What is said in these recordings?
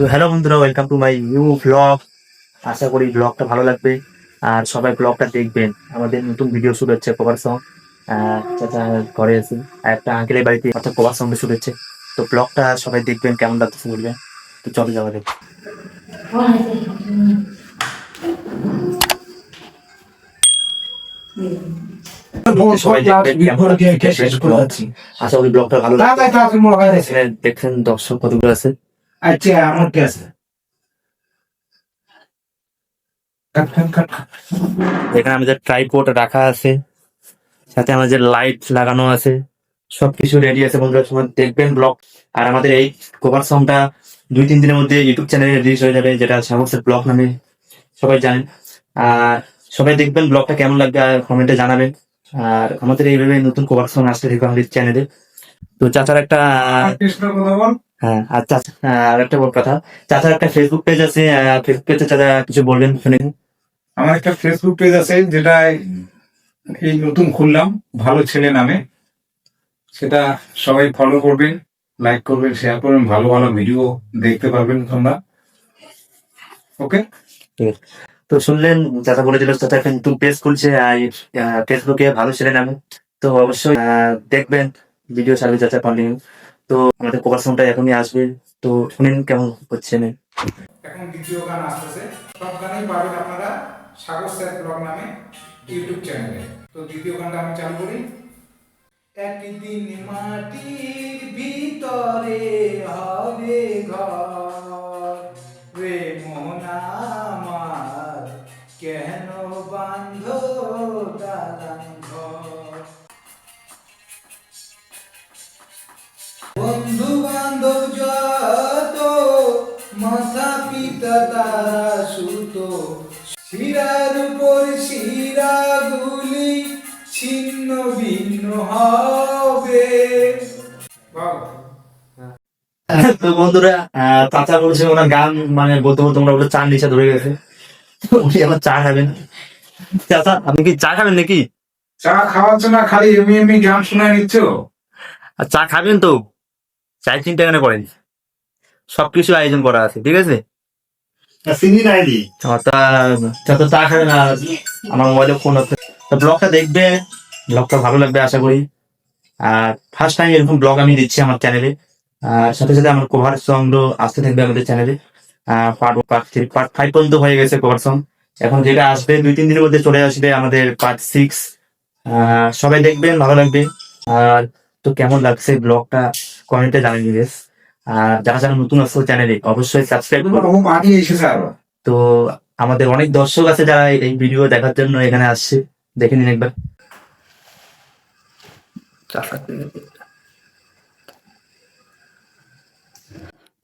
তো হ্যালো বন্ধুরা welcome to my new vlog আশা করি ব্লগটা ভালো লাগবে। আর সবাই ব্লগটা দেখবেন। আমাদের নতুন ভিডিও শুরু হচ্ছে কভার সং চাচা ঘরে আছি। আর একটা আঙ্কেলের বাড়িতে অর্থাৎ কভার সঙ্গে শুরু হচ্ছে। তো ব্লগটা সবাই দেখবেন কেমন লাগতেছে বলবেন? তো চলে যাওয়া দেখ আশা করি ব্লগটা ভালো দেখছেন দর্শক কতগুলো আছে। আচ্ছা আমার কি আছে? কাট কাট কাট কাট। এখানে আমাদের ট্রাইপোর্ট রাখা আছে, সাথে আমাদের লাইট লাগানো আছে, সবকিছু রেডি আছে বন্ধুরা সময় দেখবেন ব্লগ আর আমাদের এই কভার সংটা দুই, তিন দিনের মধ্যে ইউটিউব চ্যানেলে রিলিজ হয়ে যাবে, যেটা সাহসের ব্লগ নামে সবাই জানেন। আর সবাই দেখবেন ব্লগটা কেমন লাগবে, আর কমেন্টে জানাবেন। আর আমাদের এইভাবে নতুন কভার সং আসতে থাকবে আমাদের চ্যানেলে তো চাচার একটা বল হ্যাঁ আর চাচা আর একটা বড় কথা। চাচার একটা ফেসবুক পেজ আছে ফেসবুক পেজে চাচা কিছু বলবেন শুনে আমার একটা ফেসবুক পেজ আছে যেটা এই নতুন খুললাম ভালো ছেলে নামে। সেটা সবাই ফলো করবেন লাইক করবেন শেয়ার করবেন ভালো ভালো ভিডিও দেখতে পারবেন তোমরা। ওকে? তো শুনলেন চাচা বলেছিল চাচা একটা নতুন পেজ খুলছে ফেসবুকে ভালো ছেলে নামে। তো অবশ্যই দেখবেন। ভিডিও সার্ভিস যাচ্ছে কন্টিনিউ তো আমাদের কভার সংটা এখনই আসবে। তো শুনেন কেমন হচ্ছে না এখন দ্বিতীয় গান আসতেছে। সব পাবেন আপনারা সাগর স্যার ব্লগ নামে ইউটিউব চ্যানেলে। তো দ্বিতীয় গানটা আমি চালু করি। একদিন মাটির ভিতরে হবে ঘর। তারা সুত শিরার উপর শিরাগুলি ছিন্ন ভিন্ন হবে। তো বন্ধুরা চাচা বলছে ওনার গান মানে বলতে বলতে ওনার বলে চা নিচে ধরে গেছে। উনি আবার চা খাবেন। চাচা আপনি কি চা খাবেন নাকি? চা খাওয়াচ্ছ না খালি এমনি এমনি গান শোনায় নিচ্ছ? আর চা খাবেন তো? চায় চিন্তা কেন করেন। সবকিছু আয়োজন করা আছে ঠিক আছে? আমার ফোন আছে ব্লগটা দেখবে ব্লগটা ভালো লাগবে আশা করি। আর ফার্স্ট টাইম এরকম ব্লগ আমি দিচ্ছি আমার আর সাথে সাথে আমার কভার আসতে আমাদের চ্যানেলে part part three part five পর্যন্ত হয়ে গেছে কভার সং এখন যেটা আসবে, দুই, তিন দিনের মধ্যে চলে আসবে আমাদের পার্ট সিক্স সবাই দেখবেন, ভালো লাগবে। আর তো কেমন লাগছে ব্লগটা কমেন্টে জানিয়ে দিবে আর যারা যারা নতুন আসছে চ্যানেলে অবশ্যই সাবস্ক্রাইব করুন তো আমাদের অনেক দর্শক আছে যারা এই- ভিডিও দেখার জন্য এখানে আসছে। দেখে নিন একবার।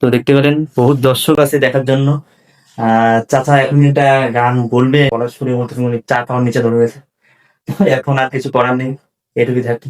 তো দেখতে পেলেন বহুত দর্শক আছে দেখার জন্য। আহ চাচা এখন একটা গান বলবে বলার সুরের মতো চা পাওয়ার নিচে ধরে গেছে এখন আর কিছু করার নেই এটুকুই থাকি।